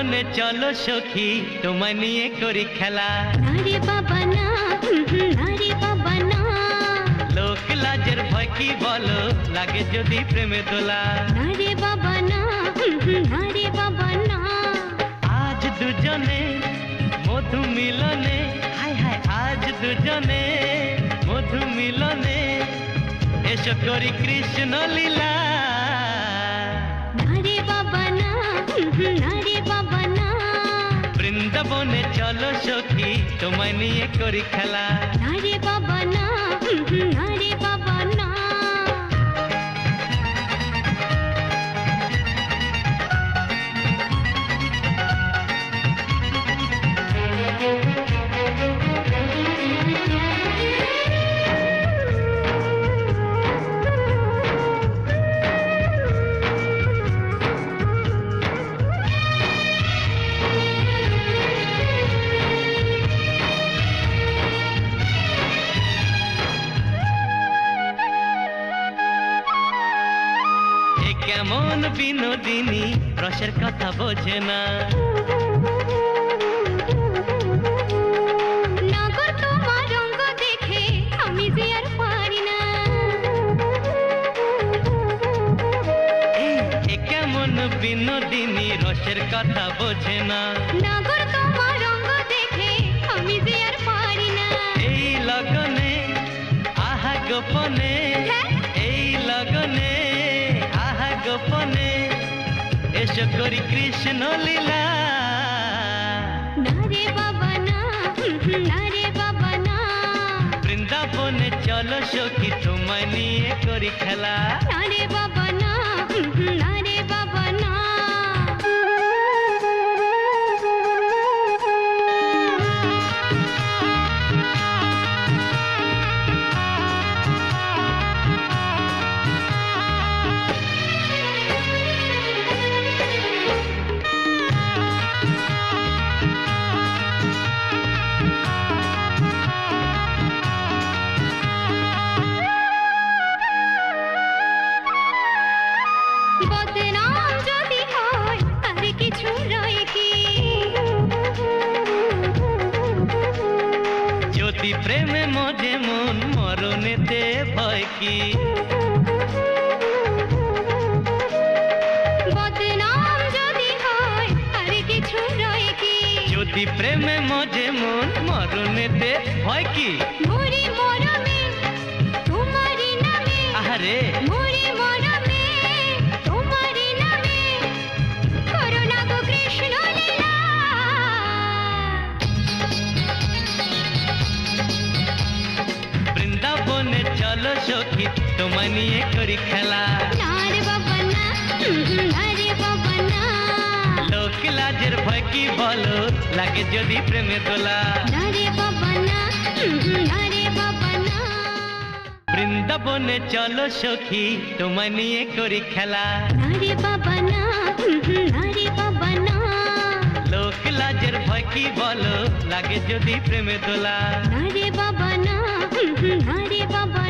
বৃন্দাবনে চলো সখী তোমায় নিয়ে করি খেলা। নারে বাবা না হুম, বাবা না। লোক লাজের ভয় কি বলো লাগে যদি প্রেমে দোলা। নারে বাবা না হুম, বাবা না। আজ দুজনে মধু মিলনে হায় হায় আজ দুজনে মধু মিলনে। এসো করি কৃষ্ণ লীলা বৃন্দাবনে চলো সখী তোমায় নিয়ে করি খেলা। না কেমন বিনোদিনী রসের কথা বোঝে না। বিনোদিনী রসের কথা বোঝে না। করি কৃষ্ণ লীলা। নারে বাবা না নারে বাবা না। বৃন্দাবনে চলো সখী তোমায় নিয়ে করি খেলা। নারে বাবা যদি হয় প্রেমে মজে মন মরণেতে ভয় কি? যদি হয় প্রেমে মজে মন মরণেতে ভয় কি? আহারে। চলো সখী তোমায় নিয়ে করি খেলা লোক লাজের ভয় কি বলো লাগে যদি প্রেমে তোলা বৃন্দাবনে চলো সখী তোমায় নিয়ে করি খেলা লোক লাজের ভয় কি বলো লাগে যদি প্রেমে তোলা বাবা না বাবা